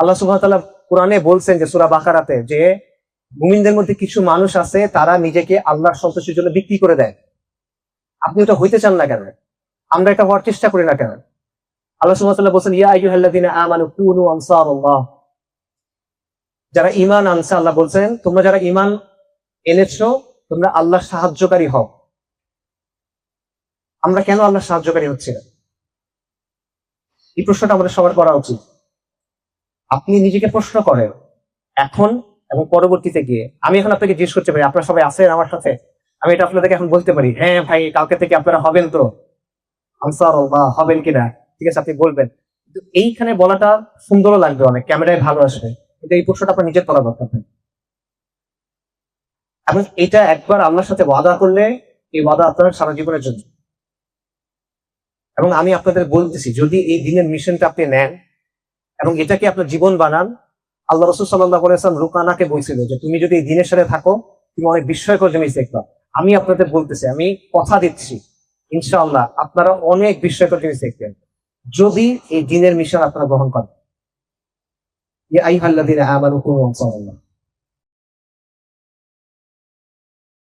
আল্লাহ সুবহানাহু কোরআনে বলছেন যে সূরা বাকারাতে যে মুমিনদের মধ্যে কিছু মানুষ আছে, তারা নিজেকে আল্লাহর সন্তুষ্টির জন্য বিক্রি করে দেয়। আপনি ওটা হইতে চান না কেন? আমরা এটা হওয়ার চেষ্টা করি না কেন? আল্লাহ সুবহানাহু বলছেন, ইয়া আইয়ুহাল্লাযীনা আমানু কুনু আনসারাল্লাহ। যারা ঈমান আনছে, আল্লাহ বলছেন, তোমরা যারা ঈমান এনেছো, তোমরা আল্লাহর সাহায্যকারী হও। আমরা কেন আল্লাহর সাহায্যকারী হচ্ছি না? এই প্রশ্নটা আমাদের সবার করা উচিত। আপনি নিজেকে প্রশ্ন করেন, এখন এবং পরবর্তীতে গিয়ে। আমি এখন আপনাকে জিজ্ঞেস করতে পারি আপনারা সবাই আছেন আমার সাথে? আমি এটা আপনাদেরকে এখন বলতে পারি হ্যাঁ ভাই, কালকে থেকে আপনারা হবেন তো? আনসার বা হবেন কিনা ঠিক আছে, আপনি বলবেন। কিন্তু এইখানে বলাটা সুন্দরও লাগবে অনেক, ক্যামেরায় ভালো আসবে। কিন্তু এই প্রশ্নটা আপনার নিজের করা দরকার এবং এটা একবার আল্লাহর সাথে ওয়াদা করলে এই ওয়াদা আপনার সারা জীবনের জন্য। এবং আমি আপনাদের বলতেছি, যদি এই দিনের মিশনটা আপনি নেন এবং এটাকে আপনার জীবন বানান। আল্লাহ রসুল সাল্লাহ আলাইসলাম রুকানাকে বলছিল যে, তুমি যদি এই দিনের সাথে থাকো, তুমি অনেক বিস্ময়কর জিনিস দেখবা। আমি আপনাদের বলতেছি, আমি কথা দিচ্ছি, ইনশাআল্লাহ আপনারা অনেক বিস্ময়কর জিনিস দেখবেন। যদি এই দিনের মিশন আপনারা গ্রহণ করেন। ইয়া দিনে আমার কুনু আনসারাল্লাহ